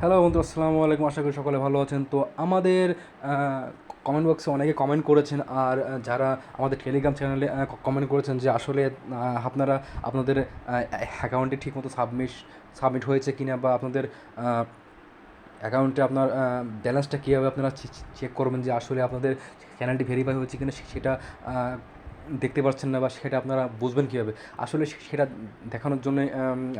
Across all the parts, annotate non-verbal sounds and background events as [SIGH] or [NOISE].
Hello বন্ধু, আসসালামু আলাইকুম। আশা করি সকলে ভালো আছেন। তো আমাদের কমেন্ট বক্সে অনেকে কমেন্ট করেছেন আর যারা আমাদের টেলিগ্রাম চ্যানেলে কমেন্ট করেছেন যে আসলে আপনারা, আপনাদের অ্যাকাউন্টে ঠিকমতো সাবমিট সাবমিট হয়েছে কিনা বা আপনাদের অ্যাকাউন্টে আপনার ব্যালেন্সটা কীভাবে আপনারা চেক করবেন যে আসলে আপনাদের চ্যানেলটি ভেরিফাই হয়েছে কিনা সেটা দেখতে পাচ্ছেন না বা সেটা আপনারা বুঝবেন কীভাবে। আসলে সেটা দেখানোর জন্য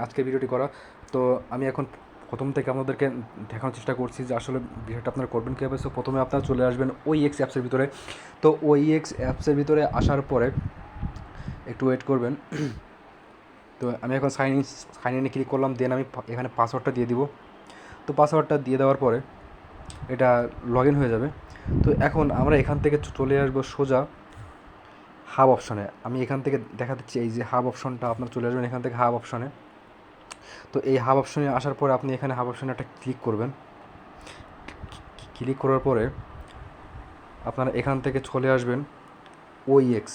আজকের ভিডিওটি করা। তো আমি এখন প্রথম থেকে আপনাদেরকে দেখানোর চেষ্টা করছি যে আসলে বিষয়টা আপনারা করবেন কীভাবে। সো প্রথমে আপনারা চলে আসবেন ওই এক্স অ্যাপসের ভিতরে। তো ওই এক্স অ্যাপসের ভিতরে আসার পরে একটু ওয়েট করবেন। তো আমি এখন সাইন ইন সাইন ইনে ক্লিক করলাম দেন আমি এখানে পাসওয়ার্ডটা দিয়ে দিব। তো পাসওয়ার্ডটা দিয়ে দেওয়ার পরে এটা লগ ইন হয়ে যাবে। তো এখন আমরা এখান থেকে চলে আসব সোজা হাব অপশনে আমি এখান থেকে দেখা দিচ্ছি এই যে হাব অপশনটা আপনার চলে আসবেন এখান থেকে হাব অপশনে তো এই হাব অপশনে আসার পরে আপনি এখানে হাব অপশনে একটা ক্লিক করবেন। ক্লিক করার পরে আপনারা এখান থেকে চলে আসবেন ওইএক্স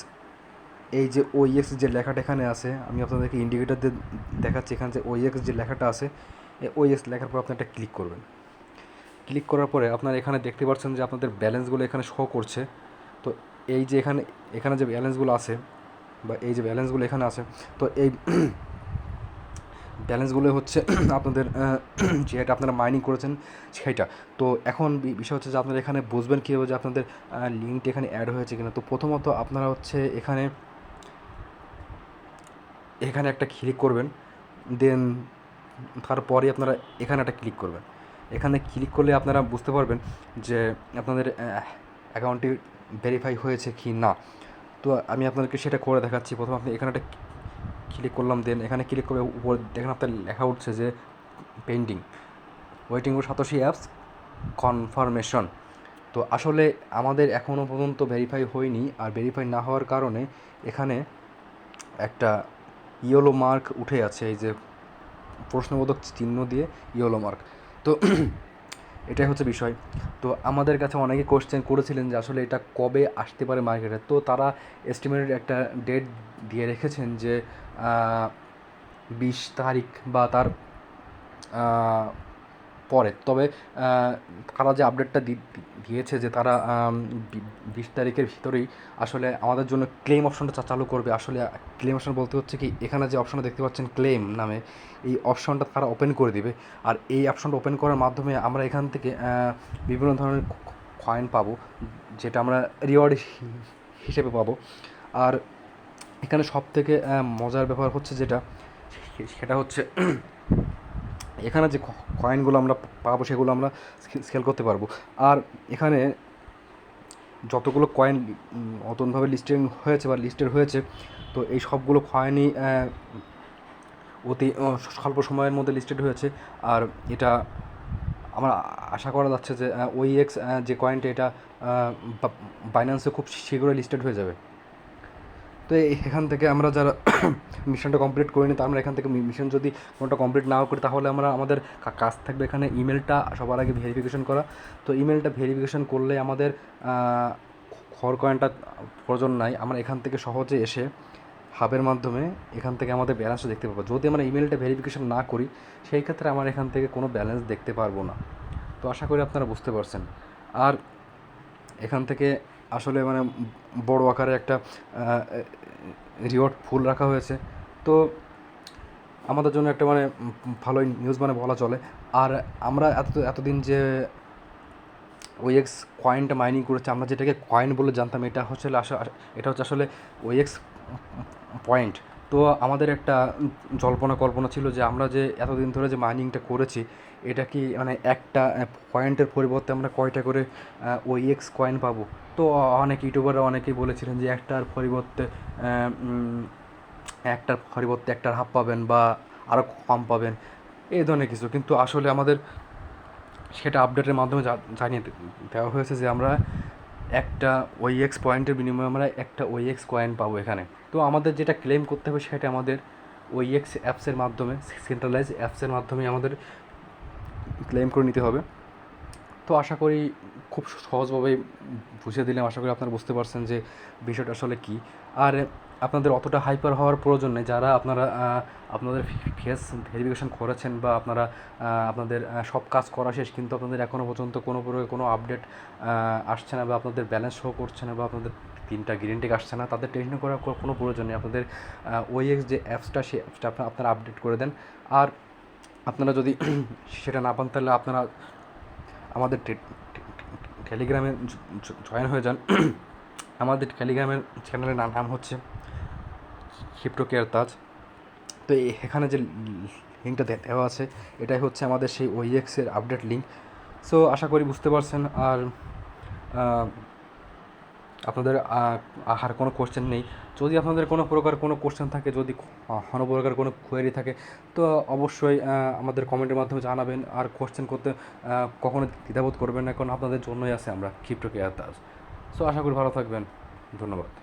এই যে ওইএক্স যে লেখাটা এখানে আছে, আমি আপনাদেরকে ইন্ডিকেটার দিয়ে দেখাচ্ছি, এখানে যে ওইএক্স যে লেখাটা আছে, এই ওইএক্স লেখার পর আপনি একটা ক্লিক করবেন। ক্লিক করার পরে আপনারা এখানে দেখতে পাচ্ছেন যে আপনাদের ব্যালেন্সগুলো এখানে শো করছে। তো এই যে এখানে এখানে যে ব্যালেন্সগুলো আছে, বা এই যে ব্যালেন্সগুলো এখানে আছে, তো এই ব্যালেন্সগুলো হচ্ছে [CLEARS THROAT] আপনাদের [CLEARS THROAT] যেটা আপনারা মাইনিং করেছেন সেটা। তো এখন বিষয় হচ্ছে যে আপনারা এখানে বুঝবেন কীভাবে যে আপনাদের লিঙ্কটা এখানে অ্যাড হয়েছে কিনা। তো প্রথমত আপনারা হচ্ছে এখানে এখানে একটা ক্লিক করবেন দেন তারপরে আপনারা এখানে একটা ক্লিক করবেন। এখানে ক্লিক করলে আপনারা বুঝতে পারবেন যে আপনাদের অ্যাকাউন্টটি ভেরিফাই হয়েছে কি না তো আমি আপনাদেরকে সেটা করে দেখাচ্ছি। প্রথমে আপনি এখানে একটা ক্লিক করলাম দেন এখানে ক্লিক করে উপর দেখেন আপনার লেখা উঠছে যে pending waiting for Satoshi apps confirmation তো আসলে আমাদের এখনও পর্যন্ত ভেরিফাই হয়নি, আর ভেরিফাই না হওয়ার কারণে এখানে একটা ইয়েলো মার্ক উঠে আছে, এই যে প্রশ্নবোধক চিহ্ন দিয়ে ইয়েলো মার্ক তো এটাই হচ্ছে বিষয়। তো আমাদের কাছে অনেকে কোশ্চেন করেছিলেন যে আসলে এটা কবে আসতে পারে মার্কেটে তো তারা এস্টিমেটেড একটা ডেট দিয়ে রেখেছেন যে বিশ তারিখ বা তার পরে। তবে তারা যে আপডেটটা দিয়েছে যে তারা বিশ তারিখের ভিতরেই আসলে আমাদের জন্য ক্লেম অপশনটা চালু করবে। আসলে ক্লেম অপশন বলতে হচ্ছে কি, এখানে যে অপশনটা দেখতে পাচ্ছেন ক্লেম নামে, এই অপশনটা তারা ওপেন করে দিবে। আর এই অপশনটা ওপেন করার মাধ্যমে আমরা এখান থেকে বিভিন্ন ধরনের কয়েন পাবো, যেটা আমরা রিওয়ার্ড হিসেবে পাবো। আর এখানে সব থেকে মজার ব্যাপার হচ্ছে যেটা সেটা হচ্ছে এখানে যে কয়েনগুলো আমরা পাবো, সেগুলো আমরা স্কেল করতে পারব। আর এখানে যতগুলো কয়েন নতুনভাবে লিস্টিং হয়েছে বা লিস্টেড হয়েছে, তো এই সবগুলো কয়েনই অতি স্বল্প সময়ের মধ্যে লিস্টেড হয়েছে। আর এটা আমার আশা করা যাচ্ছে যে ওই এক্স যে কয়েনটা এটা বাইন্যান্সে খুব শীঘ্রই লিস্টেড হয়ে যাবে। তো এখান থেকে আমরা যারা মিশনটা কমপ্লিট করিনি, তা আমরা এখান থেকে মিশন যদি কোনোটা কমপ্লিট নাও করি, তাহলে আমরা আমাদের কাজ থাকবে এখানে ইমেলটা সবার আগে ভেরিফিকেশন করা। তো ইমেলটা ভেরিফিকেশন করলে আমাদের খড় কয়েনটা প্রয়োজন নাই। আমরা এখান থেকে সহজে এসে হাবের মাধ্যমে এখান থেকে আমাদের ব্যালেন্সটা দেখতে পাবো। যদি আমরা ইমেলটা ভেরিফিকেশন না করি, সেই ক্ষেত্রে আমরা এখান থেকে কোনো ব্যালেন্স দেখতে পারব না। তো আশা করি আপনারা বুঝতে পারছেন। আর এখান থেকে আসলে মানে বড় আকারে একটা রিওয়ার্ড ফুল রাখা হয়েছে। তো আমাদের জন্য একটা মানে ভালোই নিউজ মানে বলা চলে। আর আমরা এত, এতদিন যে ওয়েক্স কয়েনটা মাইনিং করেছে, আমরা যেটাকে কয়েন বলে জানতাম, এটা হচ্ছে আসলে, এটা হচ্ছে আসলে ওএক্স পয়েন্ট তো আমাদের একটা জল্পনা কল্পনা ছিল যে আমরা যে এতদিন ধরে যে মাইনিংটা করেছি, এটা কি মানে একটা পয়েন্টের পরিবর্তে আমরা কয়টা করে ওই এক্স কয়েন পাবো? তো অনেক ইউটিউবাররা অনেকেই বলেছিলেন যে একটার পরিবর্তে একটার পরিবর্তে একটার হাফ পাবেন বা আরও কম পাবেন এই ধরনের কিছু। কিন্তু আসলে আমাদের সেটা আপডেটের মাধ্যমে জানিয়ে দেওয়া হয়েছে যে আমরা একটা ওই এক্স পয়েন্টের বিনিময়ে আমরা একটা ওই এক্স কয়েন পাবো এখানে। তো আমাদের যেটা ক্লেম করতে হবে সেটা আমাদের ওই এক্স অ্যাপসের মাধ্যমে সেন্ট্রালাইজ অ্যাপসের মাধ্যমে আমাদের ক্লেম করে নিতে হবে। তো আশা করি খুব সহজভাবে বুঝিয়ে দিলাম। আশা করি আপনারা বুঝতে পারছেন যে বিষয়টা আসলে কী। আর আপনাদের অতটা হাইপার হওয়ার প্রয়োজন নেই। যারা আপনারা আপনাদের ফেস ভেরিফিকেশন করেছেন বা আপনারা আপনাদের সব কাজ করা শেষ কিন্তু আপনাদের এখনও পর্যন্ত কোনো কোনো আপডেট আসছে না বা আপনাদের ব্যালেন্স শো করছে না বা আপনাদের তিনটা গ্রিন আসছে না, তাদের টেনশন করার কোনো প্রয়োজন নেই। আপনাদের ওএক্স যে অ্যাপসটা সেই অ্যাপসটা আপনারা আপনারা আপডেট করে দেন। আর আপনারা যদি [CLEARS THROAT] সেটা না পান, তাহলে আপনারা আমাদের টেলিগ্রামে জয়েন হয়ে যান। [CLEARS THROAT] আমাদের টেলিগ্রামের চ্যানেলের নাম হচ্ছে ক্রিপ্টো কেয়ার তাজ। তো এখানে যে লিঙ্কটা দেওয়া আছে, এটাই হচ্ছে আমাদের সেই ওইএক্সের আপডেট লিঙ্ক সো আশা করি বুঝতে পারছেন। আর আপনাদের আর কোনো কোশ্চেন নেই। যদি আপনাদের কোনো প্রকার কোনো কোশ্চেন থাকে, যদি কোনো প্রকার কোনো কোয়েরি থাকে, তো অবশ্যই আমাদের কমেন্টের মাধ্যমে জানাবেন। আর কোশ্চেন করতে কখনো দ্বিধাবোধ করবেন না, কারণ আপনাদের জন্যই আছে আমরা ক্রিপ্টো কেয়ার তাজ। সো আশা করি ভালো থাকবেন। ধন্যবাদ।